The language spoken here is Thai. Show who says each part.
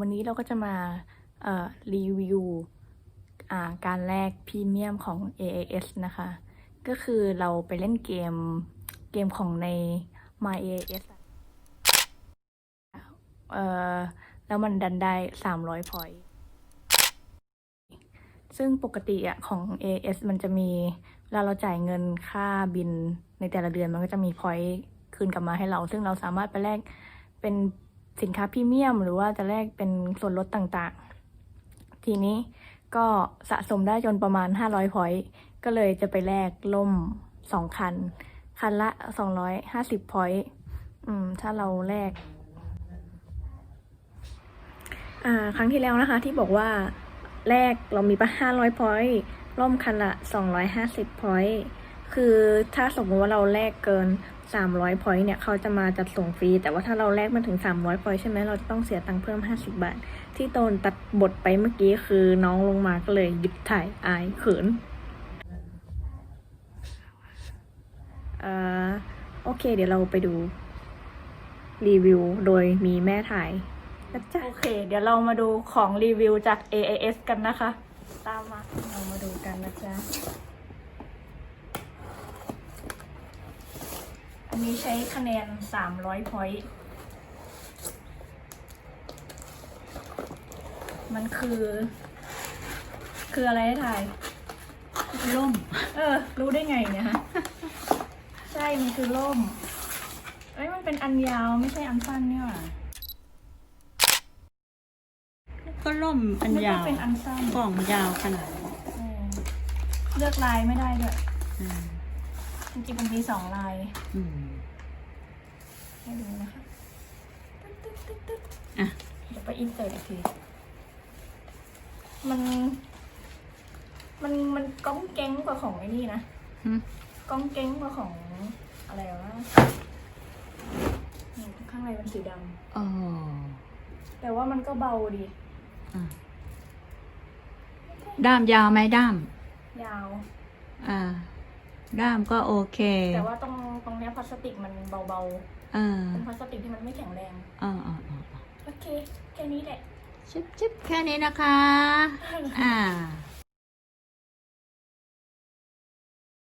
Speaker 1: วันนี้เราก็จะมารีวิวการแลกพรีเมียมของ AAS นะคะ ก็คือเราไปเล่นเกมเกมของใน My AAS เอ่อแล้วมันดันได้ 300 พอยต์ ซึ่งปกติอะของ AAS มันจะมีเวลาเราจ่ายเงินค่าบินในแต่ละเดือนมันก็จะมีพอยต์คืนกลับมาให้เรา ซึ่งเราสามารถไปแลกเป็น สินค้าพรีเมียม หรือว่าจะแลกเป็นส่วนลดต่างๆ ทีนี้ก็สะสมได้จนประมาณ 500พอยต์ก็เลยจะไปแลกล่มสองคัน คันละ 250พอยต์อืมถ้าเราแลกอ่าครั้งที่แล้วนะคะที่บอกว่าแลกเรามีปะ500พอยต์ร่มคันละ 250พอยต์ คือถ้าสมมติว่าเราแลกเกิน 300 พอยต์เนี่ยเขาจะมาจัดส่งฟรี แต่ว่าถ้าเราแลกมาถึง 300 พอยต์ใช่ไหมเราจะต้องเสียตังค์เพิ่ม 50 บาท ที่โตนตัดบทไปเมื่อกี้คือน้องลงมาก็เลยหยุดถ่ายอายเขินเอ่อโอเค เดี๋ยวเราไปดู รีวิวโดยมีแม่ถ่ายนะจ๊ะโอเค เดี๋ยวเรามาดูของรีวิวจาก AAS กันนะคะ ตามมาเรามาดูกันนะจ๊ะ อันนี้ใช้คะแนน 300 พอยต์ มันคือ คืออะไรให้ถ่าย
Speaker 2: ล่ม
Speaker 1: เออ รู้ได้ไงเนี่ยฮะ ใช่ มันคือล่ม เอ้ย มันเป็นอันยาวไม่ใช่อันสั้นเนี่ยหว่า
Speaker 2: ก็ล่มอัน
Speaker 1: ไม่
Speaker 2: ยา
Speaker 1: ใช่
Speaker 2: ว
Speaker 1: เป็นอันสั้น
Speaker 2: กล่องยาวขนาดนี้
Speaker 1: เออเลือกลายไม่ได้ด้วย
Speaker 2: อืม
Speaker 1: จริงๆมันมีสองลาย
Speaker 2: อืม
Speaker 1: ให้ดูนะคะตึ๊ดตึ๊ดตึ๊ดตึ๊ด
Speaker 2: อะ
Speaker 1: เดี๋ยวไปอินเสิร์ตอีกทีมัน มันมันก้องแก๊งกว่าของไอ้นี่นะ
Speaker 2: อืม
Speaker 1: ก้องแก๊งกว่าของอะไรวะนี่ข้างในเป็นสีด
Speaker 2: อ๋อำ
Speaker 1: แต่ว่ามันก็เบาดี
Speaker 2: อะด้ามยาวไหมด้าม
Speaker 1: ยาว
Speaker 2: อ่า ด้ามก็โอเค
Speaker 1: แต่ว่าตรงตรงเนี้ยพลาสติกมันเบา
Speaker 2: อ่า
Speaker 1: ๆเป็นพลาสติกที่มันไม่แข็งแรง
Speaker 2: อ่าอ่าอ่า
Speaker 1: โอเค แค่นี้แหละ
Speaker 2: ชิบชิบแค่นี้นะคะ อ่า